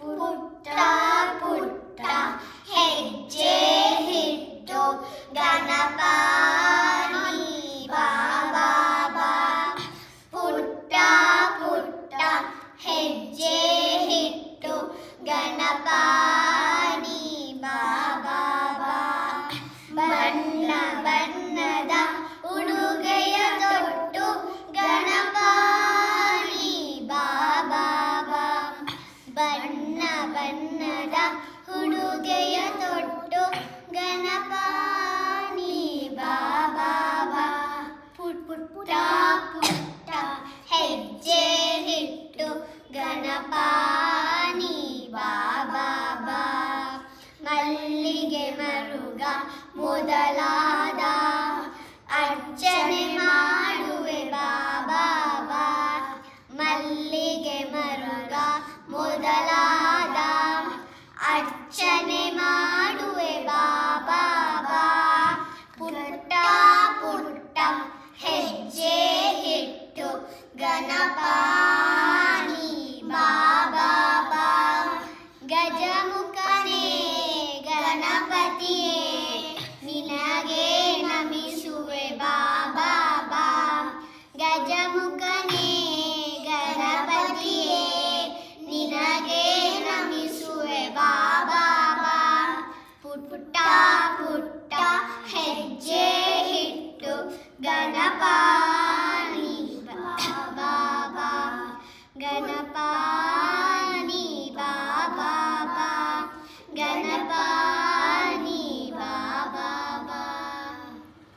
ಪುಟ್ಟ ಪುಟ್ಟ ಹೆಜ್ಜೆ ಹಿಟ್ಟು ಗಣಪ ನೀ ಬಾ ಬಾ ಬಾ. ಪುಟ್ಟ ಪುಟ್ಟ ಹೆಜ್ಜೆ ಹಿಟ್ಟು ಗಣಪ ನೀ ಬಾ ಬಾ ಬಾ. ಬಣ್ಣ ಹುಡುಗೆಯ ತೊಟ್ಟು ಗಣಪ ನೀ ಬಾ ಪುಟ್ ಬಾ. ಪುಟ್, ಪುಟ್ಟ ಹೆಜ್ಜೆ ಹಿಟ್ಟು ಗಣಪ ನೀ ಬಾ ಬಾ ಬಾ. ಮಲ್ಲಿಗೆ ಮರುಗ ಮೊದಲಾದ ಗಣಪನೇ ಗಣಪತಿಯೇ, ನಿನಗೆ ನಮಿಸುವೆ ಬಾಬಾ ಬಾ ಗಜಮುಖನೇ, ಗಣಪತಿಯೇ, ನಿನಗೆ ನಮಿಸುವೆ ಬಾಬಾ ಬಾ ಪುಟ್ಟ ಪುಟ್ಟ ಹೆಜ್ಜೆ ಹಿಟ್ಟು ಗಣಪ ಬಾಬಾ ಗಣಪ